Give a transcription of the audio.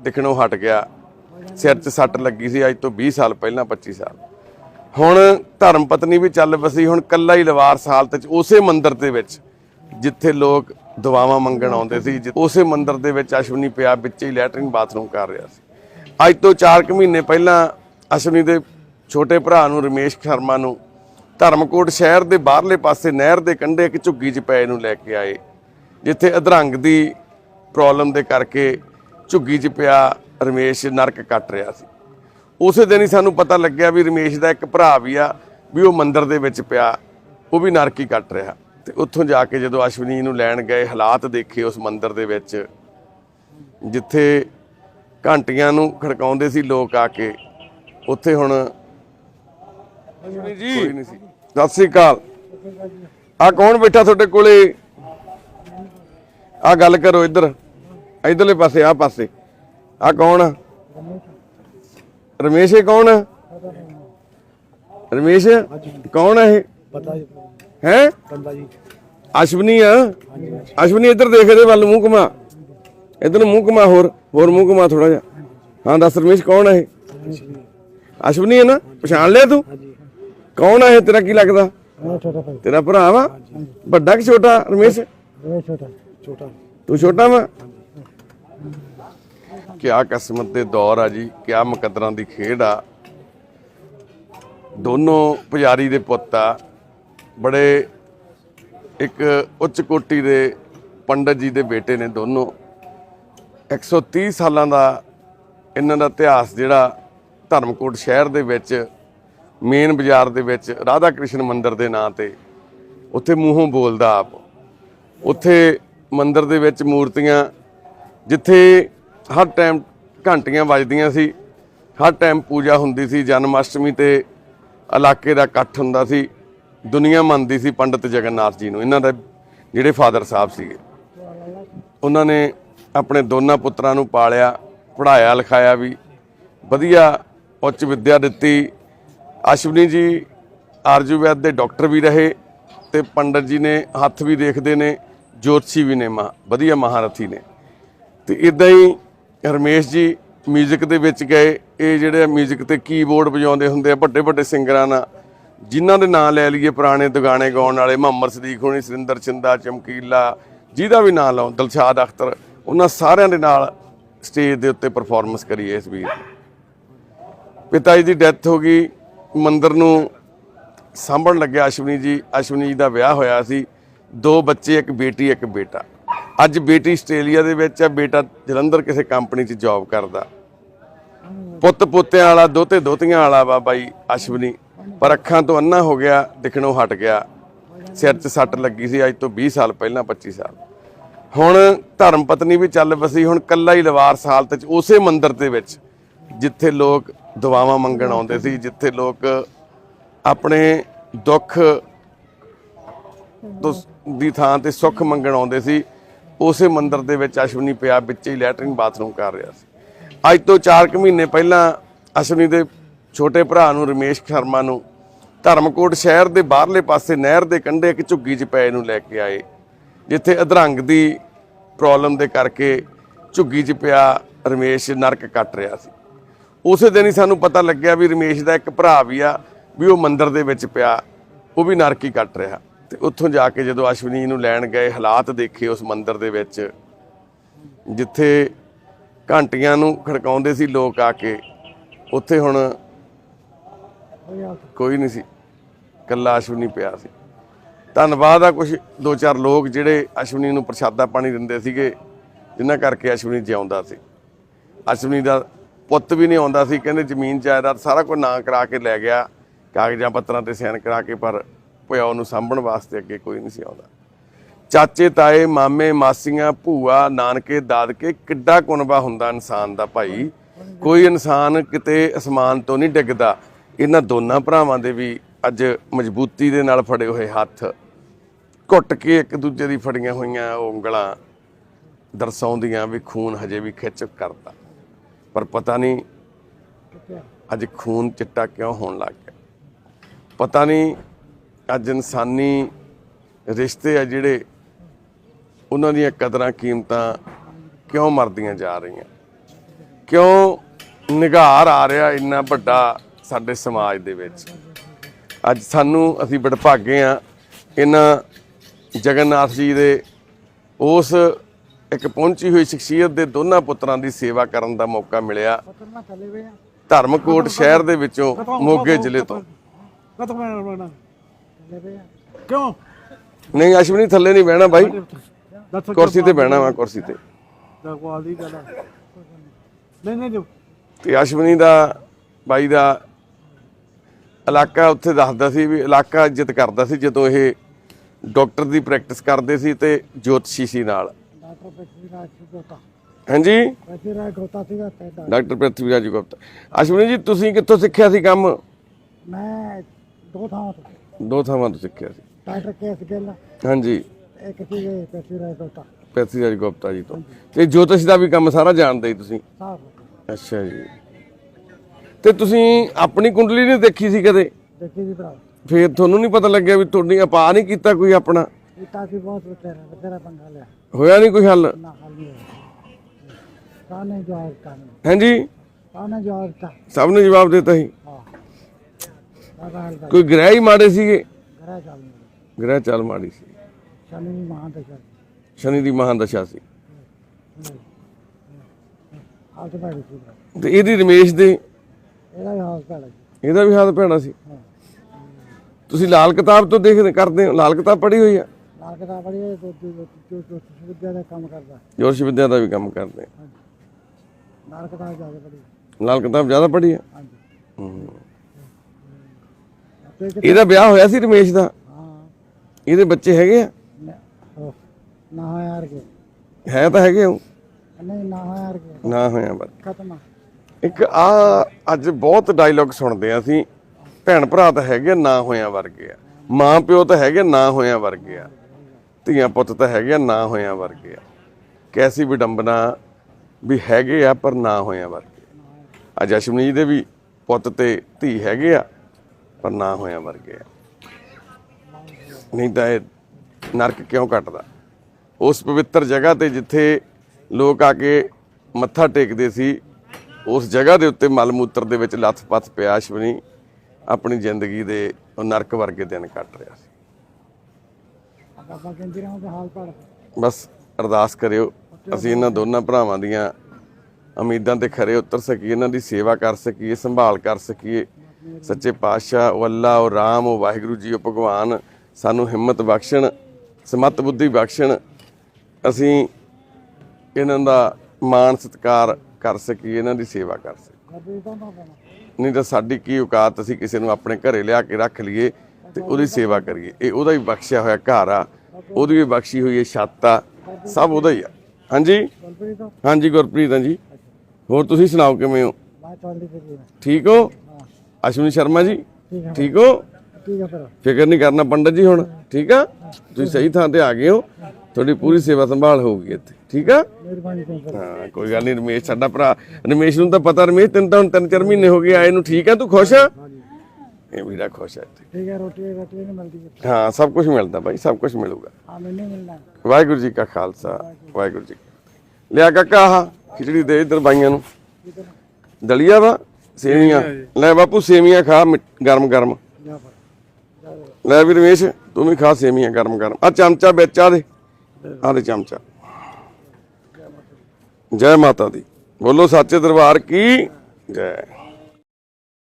ਦਿਖਣੋਂ ਹਟ ਗਿਆ। ਸਿਰ 'ਚ ਸੱਟ ਲੱਗੀ ਸੀ, ਅੱਜ ਤੋਂ 20 ਸਾਲ ਪਹਿਲਾਂ 25 ਸਾਲ। ਹੁਣ ਧਰਮ ਪਤਨੀ ਵੀ ਚੱਲ ਵਸੀ, ਹੁਣ ਕੱਲਾ ਹੀ ਲਵਾਰ ਹਾਲਤ 'ਚ ਉਸੇ ਮੰਦਿਰ ਦੇ ਵਿੱਚ, ਜਿੱਥੇ ਲੋਕ ਦੁਆਵਾਂ ਮੰਗਣ ਆਉਂਦੇ ਸੀ ਜਿ- ਉਸੇ ਮੰਦਿਰ ਦੇ ਵਿੱਚ ਅਸ਼ਵਨੀ ਪਿਆ, ਵਿੱਚ ਹੀ ਲੈਟਰਿੰਗ ਬਾਥਰੂਮ ਕਰ ਰਿਹਾ ਸੀ। ਅੱਜ ਤੋਂ 4 ਕੁ ਮਹੀਨੇ ਪਹਿਲਾਂ ਅਸ਼ਵਨੀ ਦੇ ਛੋਟੇ ਭਰਾ ਨੂੰ, ਰਮੇਸ਼ ਸ਼ਰਮਾ ਨੂੰ, ਧਰਮਕੋਟ ਸ਼ਹਿਰ ਦੇ ਬਾਹਰਲੇ ਪਾਸੇ, ਨਹਿਰ ਦੇ ਕੰਢੇ ਇੱਕ ਝੁੱਗੀ 'ਚ ਪਏ ਨੂੰ ਲੈ ਕੇ ਆਏ, ਜਿੱਥੇ ਅਧਰੰਗ ਦੀ ਪ੍ਰੋਬਲਮ ਦੇ ਕਰਕੇ ਝੁੱਗੀ 'ਚ ਪਿਆ ਰਮੇਸ਼ ਨਰਕ ਕੱਟ ਰਿਹਾ ਸੀ। ਉਸੇ ਦਿਨ ਹੀ ਸਾਨੂੰ ਪਤਾ ਲੱਗਿਆ ਵੀ ਰਮੇਸ਼ ਦਾ ਇੱਕ ਭਰਾ ਵੀ ਆ ਵੀ ਉਹ ਮੰਦਿਰ ਦੇ ਵਿੱਚ ਪਿਆ ਉਹ ਵੀ ਨਰਕ ਹੀ ਕੱਟ ਰਿਹਾ। ਤੇ ਉੱਥੋਂ ਜਾ ਕੇ ਜਦੋਂ ਅਸ਼ਵਨੀ ਨੂੰ ਲੈਣ ਗਏ ਹਾਲਾਤ ਦੇਖੇ ਉਸ ਮੰਦਿਰ ਦੇ ਵਿੱਚ ਜਿੱਥੇ ਘੰਟੀਆਂ ਨੂੰ ਖੜਕਾਉਂਦੇ ਸੀ ਲੋਕ ਆ ਕੇ ਉੱਥੇ ਹੁਣ ਅਸ਼ਵਨੀ ਜੀ। ਕੋਈ ਨਹੀਂ ਸੀ। ਸਤਿ ਸ੍ਰੀ ਅਕਾਲ। ਆ ਕੌਣ ਬੈਠਾ ਤੁਹਾਡੇ ਕੋਲੇ? ਆ ਗੱਲ ਕਰੋ ਇੱਧਰ। ਇਧਰਲੇ ਪਾਸੇ ਆ ਪਾਸੇ। ਆ ਕੌਣ? ਆ ਰਮੇਸ਼ ਇਹ ਕੌਣ? ਆ ਰਮੇਸ਼ ਕੌਣ ਆ ਇਹ? ਪਤਾ ਹੈ ਬੰਦਾ ਜੀ। ਅਸ਼ਵਨੀ ਆ? ਅਸ਼ਵਨੀ ਇੱਧਰ ਦੇਖ ਇਹਦੇ ਵੱਲ ਮੂੰਹ ਘੁਮਾ। ਇੱਧਰ ਨੂੰ ਮੂੰਹ ਘੁਮਾ ਹੋਰ ਹੋਰ ਮੂੰਹ ਘੁਮਾ ਥੋੜਾ ਜਿਹਾ। ਹਾਂ ਦੱਸ ਰਮੇਸ਼ ਕੌਣ ਆ ਇਹ? ਅਸ਼ਵਨੀ ਹੈ ਨਾ? ਪਛਾਣ ਲਿਆ ਤੂੰ? ਕੌਣ ਆ ਇਹ? ਤੇਰਾ ਕੀ ਲੱਗਦਾ? ਤੇਰਾ ਭਰਾ ਵਾ? ਵੱਡਾ ਕਿ ਛੋਟਾ ਰਮੇਸ਼? ਛੋਟਾ। ਤੂੰ ਛੋਟਾ ਵਾ? ਕਿਆ ਕਿਸਮਤ ਦੇ ਦੌਰ ਆ ਜੀ ਕਿਆ ਮੁਕੱਦਰਾਂ ਦੀ ਖੇਡ ਆ। ਦੋਨੋਂ ਪੁਜਾਰੀ ਦੇ ਪੁੱਤ ਆ। ਬੜੇ ਇੱਕ ਉੱਚ ਕੋਟੀ ਦੇ ਪੰਡਤ ਜੀ ਦੇ ਬੇਟੇ ਨੇ ਦੋਨੋਂ। 130 ਸਾਲਾਂ ਦਾ ਇਹਨਾਂ ਦਾ ਇਤਿਹਾਸ ਜਿਹੜਾ ਧਰਮਕੋਟ ਸ਼ਹਿਰ ਦੇ ਵਿੱਚ, ਮੇਨ ਬਾਜ਼ਾਰ ਦੇ ਵਿੱਚ ਰਾਧਾ ਕ੍ਰਿਸ਼ਨ ਮੰਦਿਰ ਦੇ ਨਾਂ ਤੇ ਉੱਥੇ ਮੂੰਹੋਂ ਬੋਲਦਾ ਆਪ। ਉੱਥੇ ਮੰਦਿਰ ਦੇ ਵਿੱਚ ਮੂਰਤੀਆਂ, ਜਿੱਥੇ ਹਰ ਟਾਈਮ ਘੰਟੀਆਂ ਵੱਜਦੀਆਂ ਸੀ। ਹਰ ਟਾਈਮ ਪੂਜਾ ਹੁੰਦੀ ਸੀ। ਜਨਮ ਅਸ਼ਟਮੀ ਤੇ ਇਲਾਕੇ ਦਾ ਇਕੱਠ ਹੁੰਦਾ ਸੀ। ਦੁਨੀਆ ਮੰਨਦੀ ਸੀ ਪੰਡਤ ਜਗਨਨਾਥ ਜੀ ਨੂੰ। ਇਹਨਾਂ ਦੇ ਜਿਹੜੇ ਫਾਦਰ ਸਾਹਿਬ ਸੀਗੇ। ਉਹਨਾਂ ਨੇ ਆਪਣੇ ਦੋਨਾਂ ਪੁੱਤਰਾਂ ਨੂੰ ਪਾਲਿਆ, ਪੜ੍ਹਾਇਆ, ਲਿਖਾਇਆ ਵੀ। ਵਧੀਆ ਉੱਚ ਵਿੱਦਿਆ ਦਿੱਤੀ। ਅਸ਼ਵਨੀ ਜੀ ਆਰਜੂਵੈਦ ਦੇ ਡਾਕਟਰ ਵੀ ਰਹੇ ਤੇ ਪੰਡਤ ਜੀ ਨੇ ਹੱਥ ਵੀ ਦੇਖਦੇ ਨੇ, ਜੋਤਸ਼ੀ ਵੀ ਨੇ ਮਹਾ ਵਧੀਆ ਮਹਾਰਥੀ ਨੇ। ਤੇ ਇਦਾਂ ਹੀ ਰਮੇਸ਼ ਜੀ 뮤직 ਦੇ ਵਿੱਚ ਗਏ ਇਹ ਜਿਹੜੇ 뮤직 ਤੇ ਕੀਬੋਰਡ ਵਜਾਉਂਦੇ ਹੁੰਦੇ ਆ ਵੱਡੇ ਵੱਡੇ ਸਿੰਗਰਾਂ ਨਾਲ ਜਿਨ੍ਹਾਂ ਦੇ ਨਾਂ ਲੈ ਲਈਏ ਪੁਰਾਣੇ ਦੁਗਾਣੇ ਗਾਉਣ ਵਾਲੇ ਮੁਹੰਮਦ ਸਦੀਕ ਹੋਣੀ ਸੁਰਿੰਦਰ ਚਿੰਦਾ ਚਮਕੀਲਾ ਜਿਹਦਾ ਵੀ ਨਾਂ ਲਓ ਦਿਲਸ਼ਾਦ ਅਖਤਰ ਉਹਨਾਂ ਸਾਰਿਆਂ ਦੇ ਨਾਲ ਸਟੇਜ ਦੇ ਉੱਤੇ ਪਰਫਾਰਮੈਂਸ ਕਰੀ ਇਸ ਵੀਰ ਨੇ ਪਿਤਾ ਜੀ ਦੀ ਡੈਥ ਹੋ ਗਈ ਮੰਦਿਰ ਨੂੰ ਸਾਂਭਣ ਲੱਗਿਆ ਅਸ਼ਵਨੀ ਜੀ ਅਸ਼ਵਨੀ ਜੀ ਦਾ ਵਿਆਹ ਹੋਇਆ ਸੀ ਦੋ ਬੱਚੇ ਇੱਕ ਬੇਟੀ ਇੱਕ ਬੇਟਾ ਅੱਜ ਬੇਟੀ ਆਸਟ੍ਰੇਲੀਆ ਦੇ ਵਿੱਚ ਆ ਬੇਟਾ ਜਲੰਧਰ ਕਿਸੇ ਕੰਪਨੀ 'ਚ ਜੌਬ ਕਰਦਾ। ਪੁੱਤ ਪੁੱਤਿਆਂ ਵਾਲਾ ਦੋਤੇ ਦੋਤੀਆਂ ਵਾਲਾ ਵਾ ਬਾਈ ਅਸ਼ਵਨੀ। ਪਰ ਅੱਖਾਂ ਤੋਂ ਅੰਨਾ ਹੋ ਗਿਆ, ਦਿਖਣੋਂ ਹਟ ਗਿਆ। ਸਿਰ 'ਚ ਸੱਟ ਲੱਗੀ ਸੀ ਅੱਜ ਤੋਂ 20 ਸਾਲ ਪਹਿਲਾਂ 25 ਸਾਲ। ਹੁਣ ਧਰਮ ਪਤਨੀ ਵੀ ਚੱਲ ਵਸੀ, ਹੁਣ ਕੱਲਾ ਹੀ ਲਵਾਰਸ ਹਾਲਤ 'ਚ ਉਸੇ ਮੰਦਿਰ ਦੇ ਵਿੱਚ, ਜਿੱਥੇ ਲੋਕ ਦੁਆਵਾਂ ਮੰਗਣ ਆਉਂਦੇ ਸੀ, ਜਿੱਥੇ ਲੋਕ ਆਪਣੇ ਦੁੱਖ ਦੀ ਥਾਂ ਤੇ ਸੁੱਖ ਮੰਗਣ ਆਉਂਦੇ ਸੀ। ਉਸੇ ਮੰਦਿਰ ਦੇ ਵਿੱਚ ਅਸ਼ਵਨੀ ਪਿਆ, ਵਿੱਚ ਹੀ ਲੈਟਰਿੰਗ ਬਾਥਰੂਮ ਕਰ ਰਿਹਾ ਸੀ। ਅੱਜ ਤੋਂ 4 ਕੁ ਮਹੀਨੇ ਪਹਿਲਾਂ ਅਸ਼ਵਨੀ ਦੇ ਛੋਟੇ ਭਰਾ ਨੂੰ, ਰਮੇਸ਼ ਸ਼ਰਮਾ ਨੂੰ ਧਰਮਕੋਟ ਸ਼ਹਿਰ ਦੇ ਬਾਹਰਲੇ ਪਾਸੇ, ਨਹਿਰ ਦੇ ਕੰਢੇ ਇੱਕ ਝੁੱਗੀ 'ਚ ਪਏ ਨੂੰ ਲੈ ਕੇ ਆਏ, ਜਿੱਥੇ ਅਧਰੰਗ ਦੀ ਪ੍ਰੋਬਲਮ ਦੇ ਕਰਕੇ ਝੁੱਗੀ 'ਚ ਪਿਆ ਰਮੇਸ਼ ਨਰਕ ਕੱਟ ਰਿਹਾ ਸੀ। ਉਸੇ ਦਿਨ ਹੀ ਸਾਨੂੰ ਪਤਾ ਲੱਗਿਆ ਵੀ ਰਮੇਸ਼ ਦਾ ਇੱਕ ਭਰਾ ਵੀ ਆ, ਵੀ ਉਹ ਮੰਦਿਰ ਦੇ ਵਿੱਚ ਪਿਆ, ਉਹ ਵੀ ਨਰਕ ਹੀ ਕੱਟ ਰਿਹਾ। ਤੇ ਉੱਥੋਂ ਜਾ ਕੇ ਜਦੋਂ ਅਸ਼ਵਨੀ ਨੂੰ ਲੈਣ ਗਏ, ਹਾਲਾਤ ਦੇਖੇ ਉਸ ਮੰਦਿਰ ਦੇ ਵਿੱਚ, ਜਿੱਥੇ ਘੰਟੀਆਂ ਨੂੰ ਖੜਕਾਉਂਦੇ ਸੀ ਲੋਕ ਆ ਕੇ, ਉੱਥੇ ਹੁਣ ਕੋਈ ਨਹੀਂ ਸੀ। ਕੱਲਾ ਅਸ਼ਵਨੀ ਪਿਆ ਸੀ। ਧੰਨਵਾਦ ਆ ਕੁਝ ਦੋ ਚਾਰ ਲੋਕ ਜਿਹੜੇ ਅਸ਼ਵਨੀ ਨੂੰ ਪ੍ਰਸ਼ਾਦਾ ਪਾਣੀ ਦਿੰਦੇ ਸੀਗੇ, ਜਿਨ੍ਹਾਂ ਕਰਕੇ ਅਸ਼ਵਨੀ ਜਿਉਂਦਾ ਸੀ। ਅਸ਼ਵਨੀ ਦਾ ਪੁੱਤ ਵੀ ਨਹੀਂ ਆਉਂਦਾ ਸੀ, ਕਹਿੰਦੇ ਜ਼ਮੀਨ ਜਾਇਦਾਦ ਸਾਰਾ ਕੁਝ ਨਾਂ ਕਰਾ ਕੇ ਲੈ ਗਿਆ, ਕਾਗਜ਼ਾਂ ਪੱਤਰਾਂ ਤੇ ਸਾਈਨ ਕਰਾ ਕੇ, ਪਰ ਪਿਓ ਨੂੰ ਸਾਂਭਣ ਵਾਸਤੇ ਅੱਗੇ ਕੋਈ ਨਹੀਂ ਸੀ ਆਉਂਦਾ। ਚਾਚੇ, ਤਾਏ, ਮਾਮੇ, ਮਾਸੀਆਂ, ਭੂਆ, ਨਾਨਕੇ, ਦਾਦਕੇ ਕਿੱਡਾ ਕੁਨਬਾ ਹੁੰਦਾ ਇਨਸਾਨ ਦਾ ਭਾਈ। ਕੋਈ ਇਨਸਾਨ ਕਿਤੇ ਅਸਮਾਨ ਤੋਂ ਨਹੀਂ ਡਿੱਗਦਾ। ਇਹਨਾਂ ਦੋਨਾਂ ਭਰਾਵਾਂ ਦੇ ਵੀ ਅੱਜ ਮਜ਼ਬੂਤੀ ਦੇ ਨਾਲ ਫੜੇ ਹੋਏ ਹੱਥ। ਘੁੱਟ ਕੇ ਇੱਕ ਦੂਜੇ ਦੀ ਫੜੀਆਂ ਹੋਈਆਂ ਉਂਗਲਾਂ ਦਰਸਾਉਂਦੀਆਂ ਵੀ ਖੂਨ ਹਜੇ ਵੀ ਖਿੱਚ ਕਰਦਾ। ਪਰ ਪਤਾ ਨਹੀਂ ਅੱਜ ਖੂਨ ਚਿੱਟਾ ਕਿਉਂ ਹੋਣ ਲੱਗ ਗਿਆ। ਪਤਾ ਨਹੀਂ ਅੱਜ ਇਨਸਾਨੀ ਰਿਸ਼ਤੇ ਆ ਜਿਹੜੇ ਉਹਨਾਂ ਦੀਆਂ ਕਦਰਾਂ ਕੀਮਤਾਂ ਕਿਉਂ ਮਰਦੀਆਂ ਜਾ ਰਹੀਆਂ? ਕਿਉਂ ਨਿਗਾਰ ਆ ਰਿਹਾ ਇੰਨਾ ਵੱਡਾ ਸਾਡੇ ਸਮਾਜ ਦੇ ਵਿੱਚ? ਅੱਜ ਸਾਨੂੰ ਅਸੀਂ ਬੜਭਾਗੇ ਆ, ਇਹਨਾਂ ਜਗਨਨਾਥ ਜੀ ਦੇ ਉਸ ਇੱਕ ਪਹੁੰਚੀ ਹੋਈ ਸ਼ਖਸੀਅਤ ਦੇ ਦੋਨਾਂ ਪੁੱਤਰਾਂ ਦੀ ਸੇਵਾ ਕਰਨ ਦਾ ਮੌਕਾ ਮਿਲਿਆ। ਧਰਮਕੋਟ ਸ਼ਹਿਰ ਦੇ ਵਿੱਚੋਂ ਮੋਗੇ ਜ਼ਿਲ੍ਹੇ ਤੋਂ। ਕਿਉਂ? ਨਹੀਂ ਅਸ਼ਵਨੀ ਥੱਲੇ ਨਹੀਂ ਬਹਿਣਾ ਬਾਈ। ਦੱਸ ਕੁਰਸੀ ਤੇ ਬਹਿਣਾ ਵਾ ਕੁਰਸੀ ਤੇ। ਦਗਵਾਲ ਦੀ ਗੱਲ। ਨਹੀਂ ਨਹੀਂ ਜੋ। ਤੇ ਅਸ਼ਵਨੀ ਦਾ ਬਾਈ ਦਾ ਇਲਾਕਾ ਉੱਥੇ ਦੱਸਦਾ ਸੀ ਵੀ ਇਲਾਕਾ ਇੱਜ਼ਤ ਕਰਦਾ ਸੀ ਜਦੋਂ ਇਹ ਡਾਕਟਰ ਦੀ ਪ੍ਰੈਕਟਿਸ ਕਰਦੇ ਸੀ ਤੇ ਜੋਤਸ਼ੀ ਸੀ ਨਾਲ। ਡਾਕਟਰ ਪ੍ਰਿਥਵੀ ਰਾਜ ਗੋਤਾ ਹਾਂਜੀ ਡਾਕਟਰ ਪ੍ਰਿਥਵੀ ਰਾਜ ਗੁਪਤਾ ਅਸ਼ਵਨੀ ਜੀ ਤੁਸੀਂ ਕਿੱਥੋਂ ਸਿੱਖਿਆ ਸੀ ਕੰਮ? ਮੈਂ ਦੋ ਥਾਵਾਂ ਤੋਂ ਦੋ ਥਾਵਾਂ ਤੋਂ ਸਿੱਖਿਆ ਸੀ। ਡਾਕਟਰ ਕੇਸ ਗਿੱਲ ਹਾਂਜੀ। ਇੱਕ ਸੀਗੇ ਪ੍ਰਿਥਵੀ ਰਾਜ ਗੋਤਾ ਪ੍ਰਿਥਵੀ ਰਾਜ ਗੁਪਤਾ ਜੀ ਤੋਂ। ਤੇ ਜੋਤਿਸ਼ ਦਾ ਵੀ ਕੰਮ ਸਾਰਾ ਜਾਣਦੇ ਹੀ ਤੁਸੀਂ? ਅੱਛਾ ਜੀ। ਤੇ ਤੁਸੀਂ ਆਪਣੀ ਕੁੰਡਲੀ ਨਹੀਂ ਦੇਖੀ ਸੀ ਕਦੇ? ਦੇਖੀ ਜੀ ਭਰਾ। ਫੇਰ ਤੁਹਾਨੂੰ ਨਹੀਂ ਪਤਾ ਲੱਗਿਆ ਵੀ ਤੁਹਾਡੀ ਆਪਾ ਨਹੀਂ ਕੀਤਾ ਕੋਈ ਆਪਣਾ? ਇਹ ਤਾਂ ਸੀ ਬਹੁਤ ਬਤੇਰਾ ਬਤੇਰਾ ਪੰਗਾ ਲਿਆ। ਹੋਇਆ ਨਹੀਂ ਕੋਈ ਹੱਲ? ਨਾ ਹੱਲ ਨਹੀਂ ਹੋਇਆ। ਕਾਨੇ ਜਵਾਬ ਕਾਨੇ ਹਾਂਜੀ ਕਾਨੇ ਜਵਾਬ ਤਾ ਸਭ ਨੇ ਜਵਾਬ ਦਿੱਤਾ ਸੀ? ਹਾਂ। ਕੋਈ ਗ੍ਰਹਿ ਹੀ ਮਾੜੇ ਸੀਗੇ? ਘਰੇ ਚੱਲ ਗ੍ਰਹਿ ਚੱਲ ਮਾੜੀ ਸੀ। ਸ਼ਨੀ ਮਹਾਂ ਦੇ ਚੱਲ ਸ਼ਨੀ ਦੀ ਮਹਾਂਦਸ਼ਾ ਸੀ। ਹਾਲ ਤੇ ਬੈਠੀ ਸੀ। ਤੇ ਇਹਦੀ ਰਮੇਸ਼ ਦੇ ਇਹਦਾ ਵੀ ਹਾਲ ਭੈੜਾ ਸੀ। ਇਹਦਾ ਵੀ ਹਾਲ ਭੈਣਾ ਸੀ। ਤੁਸੀਂ ਲਾਲ ਕਿਤਾਬ ਤੋਂ ਦੇਖਦੇ ਕਰਦੇ ਹੋ? ਲਾਲ ਕਿਤਾਬ ਪੜ੍ਹੀ ਹੋਈ ਆ? ਲਾਲ ਕਿਤਾਬ ਬੜੀ ਹੈ ਜੋ ਜੋ ਜੋ ਜੋ ਵਿਦਿਆ ਦਾ ਕੰਮ ਕਰਦਾ। ਜੋਸ਼ ਵਿਦਿਆ ਦਾ ਵੀ ਕੰਮ ਕਰਦੇ। ਲਾਲ ਕਿਤਾਬ ਜ਼ਿਆਦਾ ਬੜੀ ਲਾਲ ਕਿਤਾਬ ਜ਼ਿਆਦਾ ਪੜ੍ਹੀ ਆ ਹਾਂਜੀ ਹੂੰ। ਤੇ ਕਿ ਇਹਦਾ ਵਿਆਹ ਹੋਇਆ ਸੀ ਰਮੇਸ਼ ਦਾ। ਹਾਂ। ਇਹਦੇ ਬੱਚੇ ਹੈਗੇ ਆ? ਨ- ਹੋਇਆ ਯਾਰ ਕੇ ਹੈ ਤਾਂ ਹੈਗੇ ਹੋ ਨਹੀਂ ਨਾ ਹੋਇਆ ਯਾਰ ਕੇ ਨਾ ਹੋਇਆ ਖਤਮ ਆ। ਇੱਕ ਆ ਅੱਜ ਬਹੁਤ ਡਾਇਲੌਗ ਸੁਣਦੇ ਆ ਅਸੀਂ। ਭੈਣ ਭਰਾ ਤਾਂ ਹੈਗੇ ਆ, ਨਾ ਹੋਇਆਂ ਵਰਗੇ ਆ। ਮਾਂ ਪਿਓ ਤਾਂ ਹੈਗੇ ਆ, ਨਾ ਹੋਇਆਂ ਵਰਗੇ ਆ। ਧੀਆਂ ਪੁੱਤ ਤਾਂ ਹੈਗੇ ਆ, ਨਾ ਹੋਇਆਂ ਵਰਗੇ ਆ। ਕੈਸੀ ਵਿਡੰਬਨਾ ਵੀ ਹੈਗੇ ਆ ਪਰ ਨਾ ਹੋਇਆਂ ਵਰਗੇ ਅੱਜ ਅਸ਼ਮਨੀ ਜੀ ਦੇ ਵੀ ਪੁੱਤ ਤੇ ਧੀ ਹੈਗੇ ਆ। ਪਰ ਨਾ ਹੋਇਆ ਵਰਗੇ ਆ। ਨਹੀਂ ਤਾਂ ਇਹ ਨਰਕ ਕਿਉਂ ਕੱਟਦਾ ਉਸ ਪਵਿੱਤਰ ਜਗ੍ਹਾ ਤੇ ਜਿੱਥੇ ਲੋਕ ਆ ਕੇ ਮੱਥਾ ਟੇਕਦੇ ਸੀ, ਉਸ ਜਗ੍ਹਾ ਦੇ ਉੱਤੇ ਮਲ ਮੂਤਰ ਦੇ ਵਿੱਚ ਲੱਥ-ਪੱਥ ਪਿਆ ਅਸ਼ਵਨੀ, ਆਪਣੀ ਜ਼ਿੰਦਗੀ ਦੇ ਉਹ ਨਰਕ ਵਰਗੇ ਦਿਨ ਕੱਟ ਰਿਹਾ ਸੀ। ਬਾਬਾ ਕਹਿੰਦੀ ਰਹਾਂ ਤੇ ਹਾਲ ਪੜ ਬਸ ਅਰਦਾਸ ਕਰਿਓ, ਅਸੀਂ ਇਹਨਾਂ ਦੋਨਾਂ ਭਰਾਵਾਂ ਦੀਆਂ ਉਮੀਦਾਂ ਤੇ ਖਰੇ ਉਤਰ ਸਕੀਏ, ਇਹਨਾਂ ਦੀ ਸੇਵਾ ਕਰ ਸਕੀਏ, ਸੰਭਾਲ ਕਰ ਸਕੀਏ। ਸੱਚੇ ਪਾਤਸ਼ਾਹ ਉਹ ਅੱਲਾ ਉਹ ਰਾਮ ਉਹ ਵਾਹਿਗੁਰੂ ਜੀ ਉਹ ਭਗਵਾਨ ਸਾਨੂੰ ਹਿੰਮਤ ਬਖਸ਼ਣ ਸਮਤ ਬੁੱਧੀ ਬਖਸ਼ਣ ਅਸੀਂ ਇਹਨਾਂ ਦਾ ਮਾਣ ਸਤਿਕਾਰ ਕਰ ਸਕੀਏ ਇਹਨਾਂ ਦੀ ਸੇਵਾ ਕਰ ਸਕੀਏ। ਨਹੀਂ ਤਾਂ ਸਾਡੀ ਕੀ ਔਕਾਤ ਅਸੀਂ ਕਿਸੇ ਨੂੰ ਆਪਣੇ ਘਰੇ ਲਿਆ ਕੇ ਰੱਖ ਲਈਏ ਤੇ ਉਹਦੀ ਸੇਵਾ ਕਰੀਏ। ਇਹ ਉਹਦਾ ਹੀ ਬਖਸ਼ਿਆ ਹੋਇਆ ਘਰ ਆ ਉਹਦੀ ਵੀ ਬਖਸ਼ੀ ਹੋਈ ਹੈ ਛੱਤ ਆ ਸਭ ਉਹਦਾ ਹੀ ਆ। ਹਾਂਜੀ? ਹਾਂਜੀ ਗੁਰਪ੍ਰੀਤ ਹਾਂ ਜੀ। ਹੋਰ ਤੁਸੀਂ ਸੁਣਾਓ ਕਿਵੇਂ ਹੋ। ਠੀਕ ਹਾਂ? ਅਸ਼ਵਨੀ ਸ਼ਰਮਾ ਜੀ ਠੀਕ ਹੈ ਠੀਕ ਹੋ? ਹੈ ਫਿਰ। ਫਿਕਰ ਨਹੀਂ ਕਰਨਾ ਪੰਡਤ ਜੀ ਹੁਣ ਠੀਕ ਆ? ਤੁਸੀਂ ਸਹੀ ਥਾਂ ਤੇ ਆ ਗਏ ਹੋ। ਤੁਹਾਡੀ ਪੂਰੀ ਸੇਵਾ ਸੰਭਾਲ ਹੋਊਗੀ ਇੱਥੇ ਠੀਕ ਆ? ਹਾਂ ਕੋਈ ਗੱਲ ਨਹੀਂ ਰਮੇਸ਼ ਸਾਡਾ ਭਰਾ ਰਮੇਸ਼ ਨੂੰ ਤਾਂ ਪਤਾ ਰਮੇਸ਼ ਤੈਨੂੰ ਤਾਂ ਹੁਣ ਤਿੰਨ ਚਾਰ ਮਹੀਨੇ ਹੋ ਗਏ ਆਏ ਨੂੰ ਠੀਕ ਆ? ਤੂੰ ਖੁਸ਼ ਆ? ਇਹ ਵੀਰਾ ਖੁਸ਼ ਆ ਇੱਥੇ। ਠੀਕ ਹੈ ਰੋਟੀ ਰੋਟੀ ਨਹੀਂ ਮਿਲਦੀ। ਹਾਂ ਸਭ ਕੁਝ ਮਿਲਦਾ ਬਾਈ ਸਭ ਕੁਝ ਮਿਲੂਗਾ। ਆ ਮੈਨੂੰ ਮਿਲਣਾ ਵਾਹਿਗੁਰੂ ਜੀ ਕਾ ਖਾਲਸਾ ਵਾਹਿਗੁਰੂ ਜੀ। ਲਿਆ ਕਾਕਾ ਆਹ ਖਿਚੜੀ ਦੇ ਇਧਰ ਬਾਈਆਂ ਨੂੰ। ਦਲੀਆ ਵਾ? ਸੇਵੀਆਂ। ਲੈ ਬਾਪੂ ਸੇਵੀਆਂ ਖਾ ਗਰਮ ਗਰਮ। ਲੈ ਵੀ ਰਮੇਸ਼ ਤੂੰ ਵੀ ਖਾ ਸੇਵੀਆਂ ਗਰਮ ਗਰਮ। ਆ ਚਮਚਾ ਵਿੱਚ ਆ ਦੇ। ਆ ਦੇ ਚਮਚਾ। ਜੈ ਮਾਤਾ ਦੀ। ਬੋਲੋ ਸੱਚੇ ਦਰਬਾਰ ਕੀ? ਜੈ।